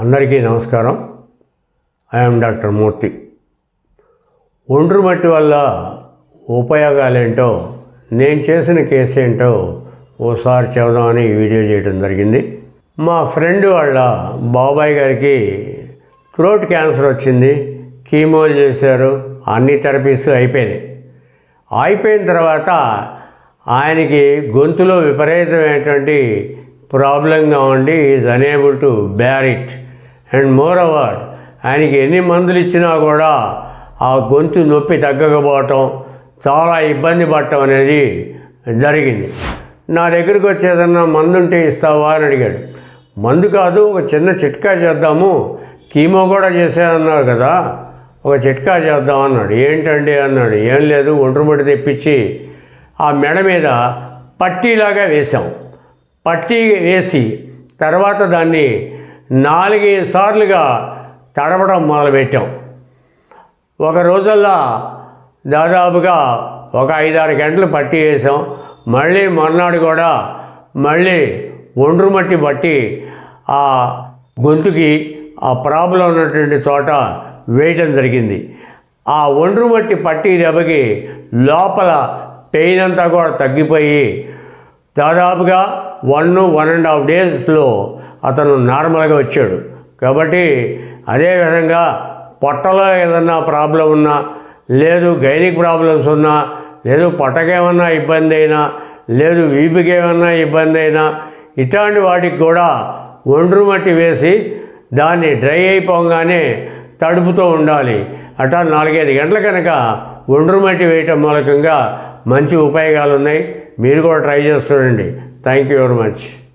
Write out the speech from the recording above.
అందరికీ నమస్కారం. I'm doctor మూర్తి ఒండ్రు మట్టి వల్ల ఉపయోగాలేంటో నేను చేసిన కేసు ఏంటో ఓసారి చెబుదామని వీడియో చేయడం జరిగింది. మా ఫ్రెండ్ వాళ్ళ బాబాయ్ గారికి థ్రోట్ క్యాన్సర్ వచ్చింది. కీమోలు చేశారు. అన్ని థెరపీస్ అయిపోయినాయి. అయిపోయిన తర్వాత ఆయనకి గొంతులో విపరీతమైనటువంటి ప్రాబ్లంగా ఉండి is unable to bear it and moreover ఆయనకి ఎన్ని మందులు ఇచ్చినా కూడా ఆ గొంతు నొప్పి తగ్గకపోవటం చాలా ఇబ్బంది పడటం అనేది జరిగింది. నా దగ్గరికి వచ్చేదన్నా మందు ఉంటే ఇస్తావా అని అడిగాడు. మందు కాదు ఒక చిన్న చిట్కా చేద్దాము. కీమో కూడా చేసేదన్నారు కదా ఒక చిట్కా చేద్దాం అన్నాడు. ఏంటండి అన్నాడు. ఏం లేదు ఒంట్రుమడి తెప్పించి ఆ మెడ మీద పట్టీలాగా వేసాం పట్టీ వేసి తర్వాత దాన్ని నాలుగైదు సార్లుగా తడవడం మొదలుపెట్టాం. ఒక రోజల్లా దాదాపుగా ఒక ఐదారు గంటలు పట్టి వేసాం. మళ్ళీ మర్నాడు కూడా మళ్ళీ ఒండ్రు మట్టి పట్టి ఆ గొంతుకి ఆ ప్రాబ్లం ఉన్నటువంటి చోట వేయడం జరిగింది. ఆ ఒండ్రు మట్టి పట్టి దెబ్బకి లోపల పెయిన్ అంతా కూడా తగ్గిపోయి దాదాపుగా వన్ వన్ అండ్ హాఫ్ డేస్లో అతను నార్మల్గా వచ్చాడు. కాబట్టి అదేవిధంగా పొట్టలో ఏదన్నా ప్రాబ్లం ఉన్నా లేదు గైనిక్ ప్రాబ్లమ్స్ ఉన్నా లేదు పొట్టకేమన్నా ఇబ్బంది అయినా లేదు వీపుకేమన్నా ఇబ్బంది అయినా ఇట్లాంటి వాటికి కూడా ఒండ్రు మట్టి వేసి దాన్ని డ్రై అయిపోగానే తడుపుతూ ఉండాలి. అట్లా నాలుగైదు గంటల కనుక ఒండ్రు మట్టి వేయటం మూలకంగా మంచి ఉపయోగాలు ఉన్నాయి మీరు కూడా ట్రై చేస్తుండండి థ్యాంక్ యూ వెరీ మచ్.